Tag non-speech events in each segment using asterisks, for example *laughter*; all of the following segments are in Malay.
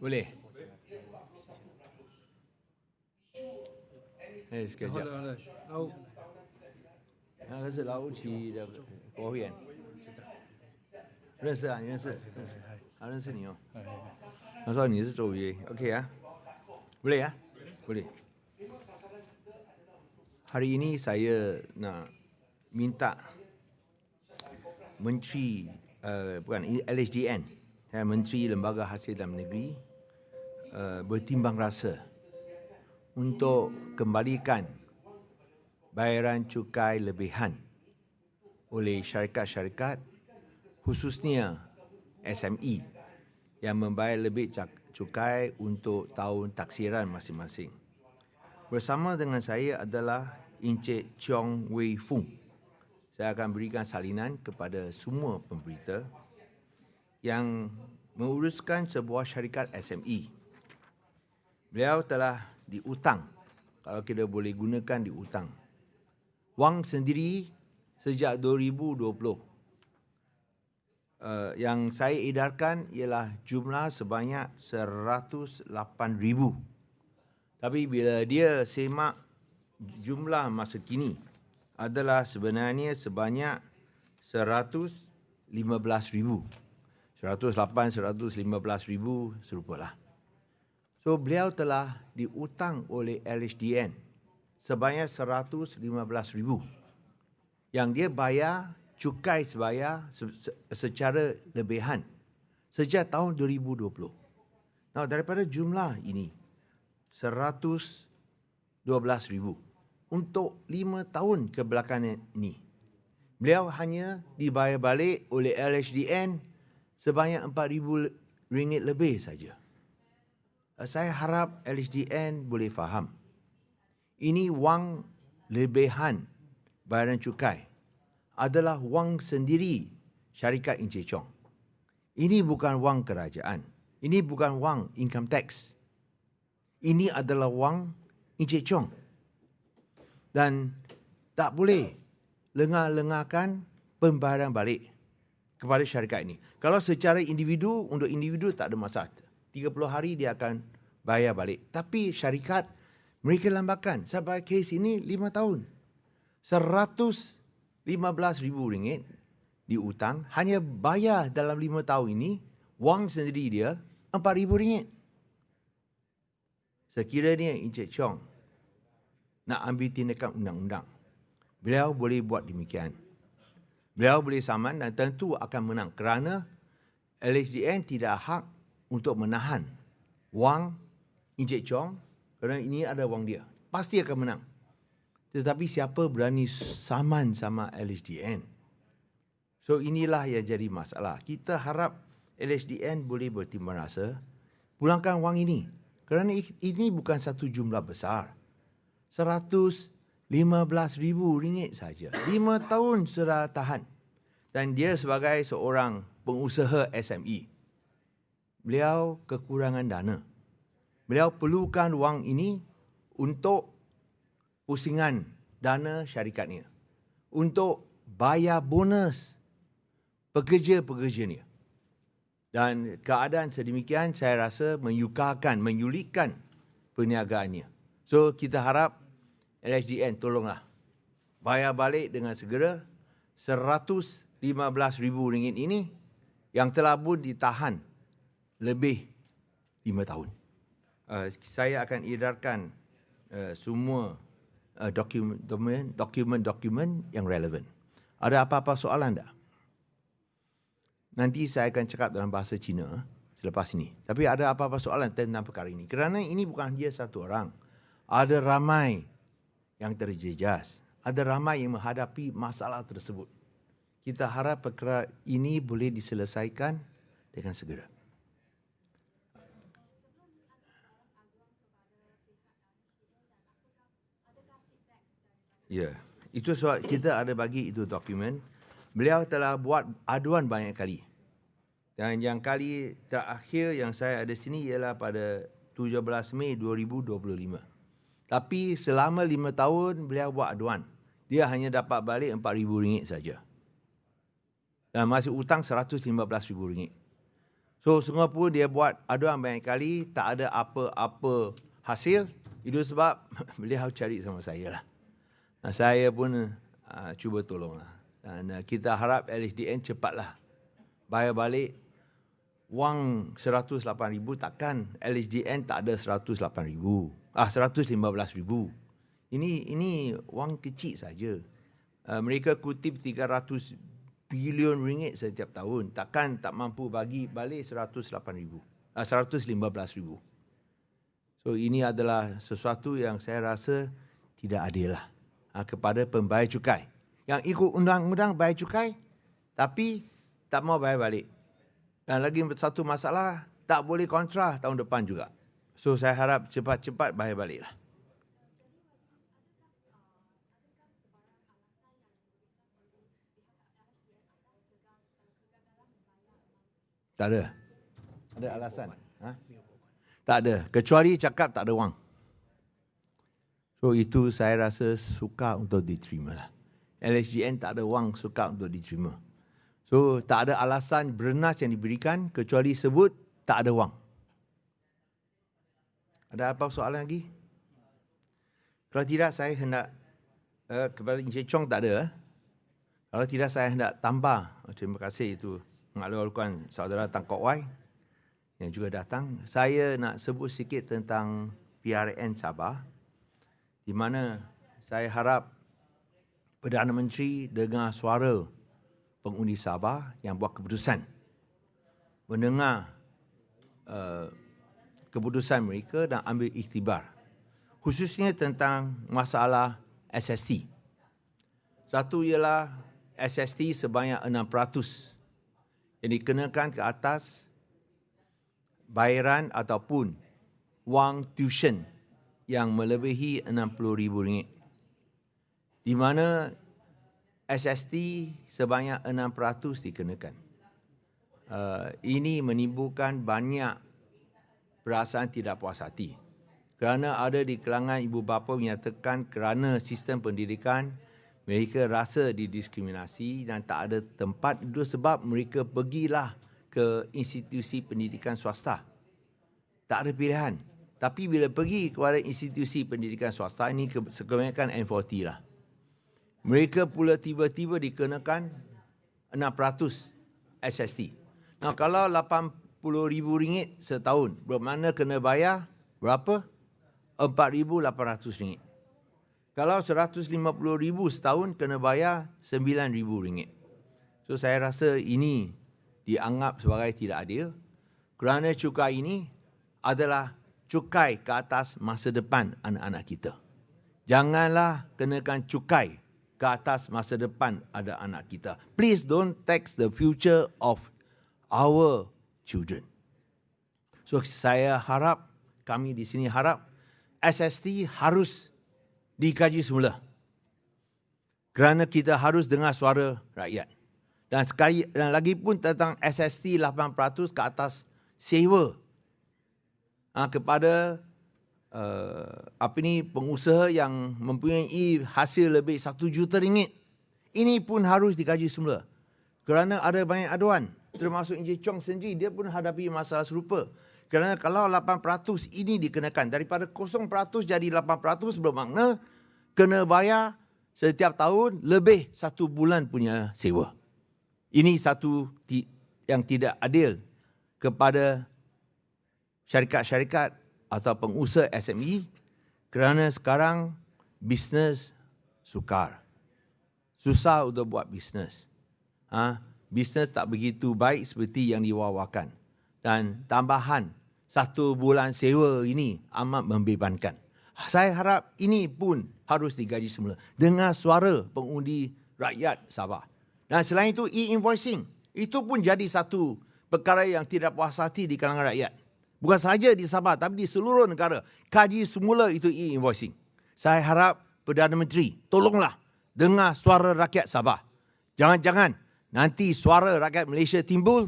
Boleh. Eh, 好 sekejap. 的好的，然后 Ah, 那是劳奇的国会议员。认识啊，你认识？认识。啊，认识你哦。他说你是周瑜，OK 啊？Boleh ya? Boleh. Hari ini saya nak minta Menteri uh, bukan LHDN ya, Menteri Lembaga Hasil Dalam Negeri uh, bertimbang rasa untuk kembalikan bayaran cukai lebihan oleh syarikat-syarikat khususnya SME yang membayar lebih cukai untuk tahun taksiran masing-masing. Bersama dengan saya adalah Encik Chong Wei Fung. Saya akan berikan salinan kepada semua pemberita yang menguruskan sebuah syarikat SME. Beliau telah diutang, kalau kita boleh gunakan diutang. Wang sendiri sejak 2020 uh, yang saya edarkan ialah jumlah sebanyak 108,000. Tapi bila dia semak jumlah masa kini adalah sebenarnya sebanyak 115,000. 108, 115,000 serupalah. So beliau telah diutang oleh LHDN sebanyak 115,000 yang dia bayar cukai sebayar se- se- secara lebihan sejak tahun 2020. Nah, daripada jumlah ini 112,000 untuk lima tahun kebelakangan ini. Beliau hanya dibayar balik oleh LHDN sebanyak 4,000 ringgit lebih saja. Saya harap LHDN boleh faham. Ini wang lebihan bayaran cukai adalah wang sendiri syarikat Encik Chong. Ini bukan wang kerajaan. Ini bukan wang income tax. Ini adalah wang Encik Chong. Dan tak boleh lengah-lengahkan pembayaran balik kepada syarikat ini. Kalau secara individu, untuk individu tak ada masalah. 30 hari dia akan bayar balik. Tapi syarikat, mereka lambakan. Sampai kes ini 5 tahun. 115 ribu ringgit diutang hanya bayar dalam lima tahun ini wang sendiri dia 4 ribu ringgit. Sekiranya Encik Chong nak ambil tindakan undang-undang, beliau boleh buat demikian. Beliau boleh saman dan tentu akan menang kerana LHDN tidak hak untuk menahan wang Encik Chong kerana ini ada wang dia. Pasti akan menang. Tetapi siapa berani saman sama LHDN? So inilah yang jadi masalah. Kita harap LHDN boleh bertimbang rasa pulangkan wang ini. Kerana ini bukan satu jumlah besar. RM115,000 saja. Lima tahun sudah tahan. Dan dia sebagai seorang pengusaha SME. Beliau kekurangan dana. Beliau perlukan wang ini untuk pusingan dana syarikatnya untuk bayar bonus pekerja-pekerjanya. Dan keadaan sedemikian saya rasa menyukarkan, menyulitkan perniagaannya. So kita harap LHDN tolonglah bayar balik dengan segera RM115,000 ini yang telah pun ditahan lebih lima tahun. Uh, saya akan edarkan uh, semua uh, dokumen, dokumen, dokumen-dokumen yang relevan. Ada apa-apa soalan tak? Nanti saya akan cakap dalam bahasa Cina selepas ini. Tapi ada apa-apa soalan tentang perkara ini? Kerana ini bukan dia satu orang. Ada ramai yang terjejas. Ada ramai yang menghadapi masalah tersebut. Kita harap perkara ini boleh diselesaikan dengan segera. Ya, itu sebab kita ada bagi itu dokumen. Beliau telah buat aduan banyak kali. Dan yang kali terakhir yang saya ada sini ialah pada 17 Mei 2025. Tapi selama lima tahun beliau buat aduan. Dia hanya dapat balik RM4,000 saja. Dan masih utang RM115,000. So semua pun dia buat aduan banyak kali, tak ada apa-apa hasil. Itu sebab *laughs* beliau cari sama saya lah. Nah, saya pun uh, cuba tolong lah. Dan uh, kita harap LHDN cepatlah bayar balik wang 108 ribu takkan LHDN tak ada 108 ribu. Ah 115 ribu. Ini ini wang kecil saja. Uh, mereka kutip 300 bilion ringgit setiap tahun. Takkan tak mampu bagi balik 108 ribu. Uh, 115 ribu. So ini adalah sesuatu yang saya rasa tidak adil lah uh, kepada pembayar cukai. Yang ikut undang-undang bayar cukai tapi tak mau bayar balik. Dan lagi satu masalah, tak boleh kontra tahun depan juga. So saya harap cepat-cepat bayar balik lah. Tak ada. Ada alasan. Ha? Tak ada. Kecuali cakap tak ada wang. So itu saya rasa suka untuk diterima lah. LHGN tak ada wang suka untuk diterima. So tak ada alasan bernas yang diberikan kecuali sebut tak ada wang. Ada apa soalan lagi? Kalau tidak saya hendak uh, kepada Encik Chong tak ada. Eh? Kalau tidak saya hendak tambah. Oh, terima kasih itu mengalu-alukan saudara Tan Kok Wai yang juga datang. Saya nak sebut sikit tentang PRN Sabah di mana saya harap Perdana Menteri dengar suara pengundi Sabah yang buat keputusan mendengar uh, keputusan mereka dan ambil iktibar khususnya tentang masalah SST. Satu ialah SST sebanyak 6% yang dikenakan ke atas bayaran ataupun wang tuition yang melebihi RM60,000. Di mana SST sebanyak 6% dikenakan. Uh, ini menimbulkan banyak perasaan tidak puas hati. Kerana ada di kalangan ibu bapa menyatakan kerana sistem pendidikan mereka rasa didiskriminasi dan tak ada tempat itu sebab mereka pergilah ke institusi pendidikan swasta. Tak ada pilihan. Tapi bila pergi kepada institusi pendidikan swasta ini kebanyakan N40 lah. Mereka pula tiba-tiba dikenakan 6% SST. Nah kalau RM80,000 setahun, bermakna kena bayar berapa? RM4,800. Kalau RM150,000 setahun, kena bayar RM9,000. So saya rasa ini dianggap sebagai tidak adil kerana cukai ini adalah cukai ke atas masa depan anak-anak kita. Janganlah kenakan cukai ke atas masa depan ada anak kita. Please don't tax the future of our children. So saya harap, kami di sini harap SST harus dikaji semula. Kerana kita harus dengar suara rakyat. Dan sekali dan lagi pun tentang SST 8% ke atas sewa uh, kepada uh, apa ni pengusaha yang mempunyai hasil lebih satu juta ringgit. Ini pun harus dikaji semula. Kerana ada banyak aduan. Termasuk Encik Chong sendiri, dia pun hadapi masalah serupa. Kerana kalau 8% ini dikenakan, daripada 0% jadi 8% bermakna kena bayar setiap tahun lebih satu bulan punya sewa. Ini satu yang tidak adil kepada syarikat-syarikat atau pengusaha SME kerana sekarang bisnes sukar. Susah untuk buat bisnes. Ha? Bisnes tak begitu baik seperti yang diwawakan. Dan tambahan satu bulan sewa ini amat membebankan. Saya harap ini pun harus digaji semula. Dengar suara pengundi rakyat Sabah. Dan selain itu e-invoicing. Itu pun jadi satu perkara yang tidak puas hati di kalangan rakyat. Bukan sahaja di Sabah tapi di seluruh negara. Kaji semula itu e-invoicing. Saya harap Perdana Menteri tolonglah dengar suara rakyat Sabah. Jangan-jangan nanti suara rakyat Malaysia timbul.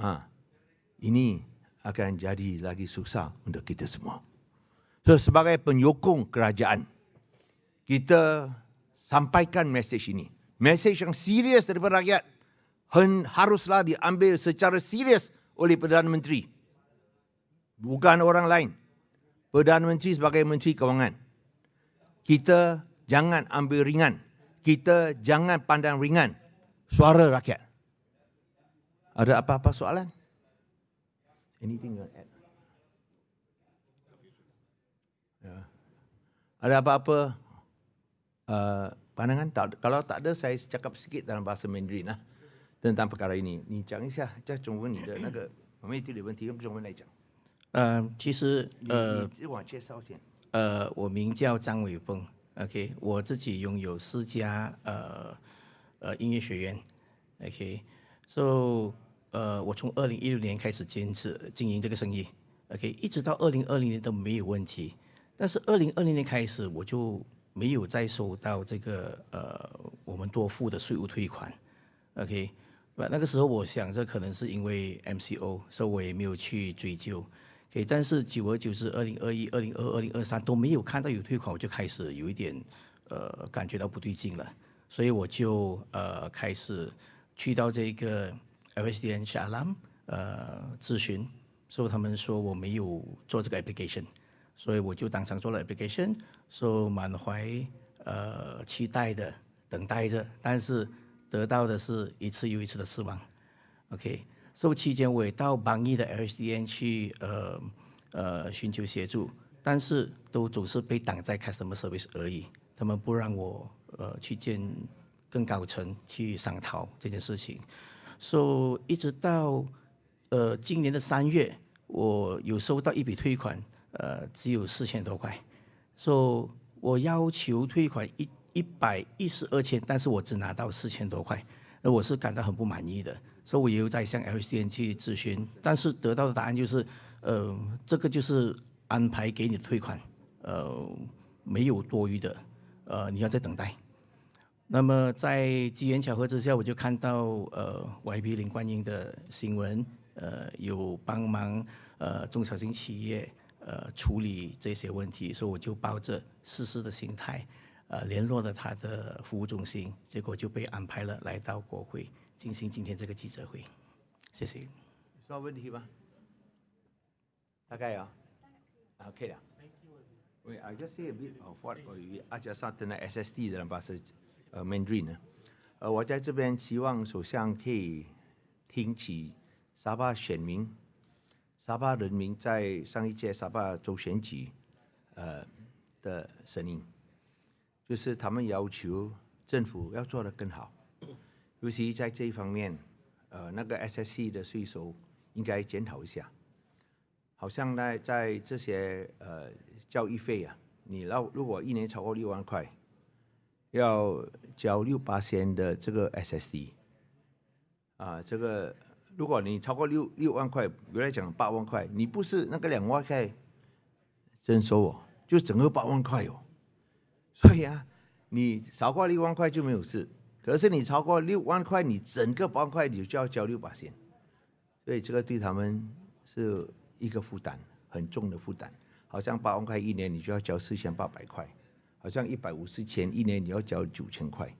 Ha, ini akan jadi lagi susah untuk kita semua. So, sebagai penyokong kerajaan, kita sampaikan mesej ini. Mesej yang serius daripada rakyat haruslah diambil secara serius oleh Perdana Menteri. Bukan orang lain. Perdana Menteri sebagai Menteri Kewangan. Kita jangan ambil ringan. Kita jangan pandang ringan suara rakyat. Ada apa-apa soalan? Anything you want to add? Ya. Ada apa-apa uh, pandangan? Tak, kalau tak ada, saya cakap sikit dalam bahasa Mandarin lah tentang perkara ini. 你讲一下，在中文你的那个我们这里问题用中文来讲。呃，其实呃你自我介绍先。呃，我名叫张伟峰，OK，我自己拥有四家呃 呃音乐学院，OK，so 呃，我从二零一六年开始坚持经营这个生意，OK，一直到二零二零年都没有问题，但是二零二零年开始我就没有再收到这个呃我们多付的税务退款，OK，那那个时候我想这可能是因为 MCO，所以我也没有去追究。OK，但是久而久之，二零二一、二零二二、零二三都没有看到有退款，我就开始有一点呃感觉到不对劲了，所以我就呃开始去到这个 LSDN 下拉呃咨询，所以他们说我没有做这个 application，所以我就当场做了 application，说满怀呃期待的等待着，但是得到的是一次又一次的失望。OK。受期间，我也到邦义的 LSDN 去呃呃寻求协助，但是都总是被挡在 customer service 而已。他们不让我呃去见更高层去商讨这件事情。所以一直到呃今年的三月，我有收到一笔退款，呃只有四千多块。所以我要求退款一一百一十二千，但是我只拿到四千多块，那我是感到很不满意的。所以我也有在向 LCN 去咨询，但是得到的答案就是，呃，这个就是安排给你退款，呃，没有多余的，呃，你要再等待。那么在机缘巧合之下，我就看到呃 YB 林冠英的新闻，呃，有帮忙呃中小型企业呃处理这些问题，所以我就抱着试试的心态，呃，联络了他的服务中心，结果就被安排了来到国会。进行今天这个记者会，谢谢。有问题吗？大概有，OK 了。Wait, I just say a bit of what we just said in SSD 的吧是呃 Mandarin 呢。呃，我在这边希望首相可以听取沙巴选民、沙巴人民在上一届沙巴州选举呃的声音，就是他们要求政府要做得更好。尤其在这一方面，呃，那个 SSC 的税收应该检讨一下。好像在在这些呃教育费啊，你要如果一年超过六万块，要交六八千的这个 SSD。啊，这个如果你超过六六万块，原来讲八万块，你不是那个两万块征收哦，就整个八万块哦。*laughs* 所以啊，你少过六万块就没有事。可是你超过六万块，你整个八万块你就要交六八千，所以这个对他们是一个负担，很重的负担。好像八万块一年你就要交四千八百块，好像一百五十千一年你要交九千块，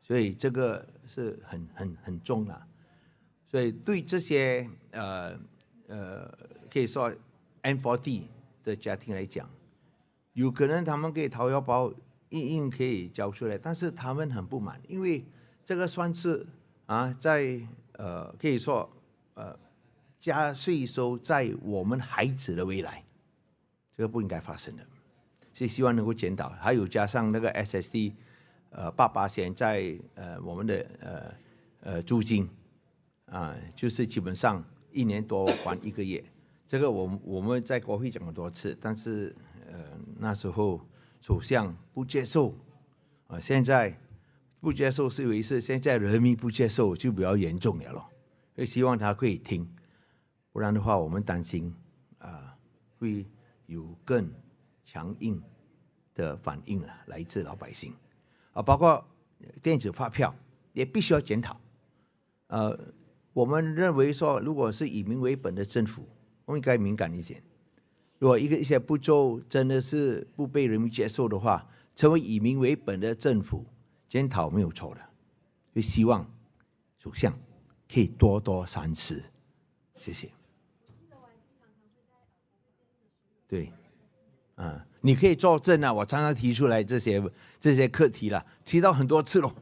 所以这个是很很很重啊。所以对这些呃呃可以说 M f o r D 的家庭来讲，有可能他们可以掏腰包。硬硬可以交出来，但是他们很不满，因为这个算是啊，在呃可以说呃加税收在我们孩子的未来，这个不应该发生的，所以希望能够检讨。还有加上那个 SSD，呃，爸爸现在呃我们的呃呃租金啊，就是基本上一年多还一个月，这个我我们在国会讲了多次，但是呃那时候。首相不接受，啊，现在不接受是一回事，现在人民不接受就比较严重了咯。所以希望他可以听，不然的话，我们担心啊会有更强硬的反应啊，来自老百姓啊，包括电子发票也必须要检讨。呃，我们认为说，如果是以民为本的政府，我们应该敏感一点。如果一个一些步骤真的是不被人民接受的话，成为以民为本的政府，检讨没有错的。就希望首相可以多多三思，谢谢。对，啊，你可以作证啊，我常常提出来这些这些课题了，提到很多次了。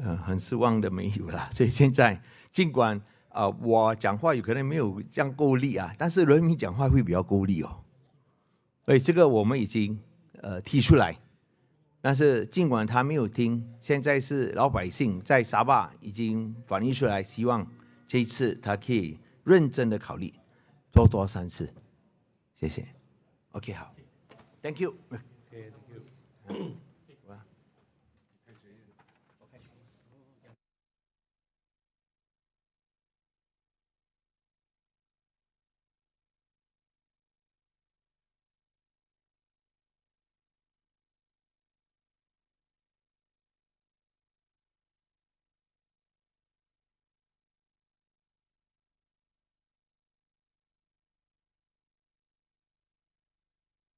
呃，很失望的没有啦，*laughs* 所以现在尽管啊、呃我讲话有可能没有这样够力啊，但是人民讲话会比较够力哦。所以这个我们已经呃提出来，但是尽管他没有听，现在是老百姓在沙巴已经反映出来，希望这一次他可以认真的考虑多多三次。谢谢。Ok 好。Thank you *coughs*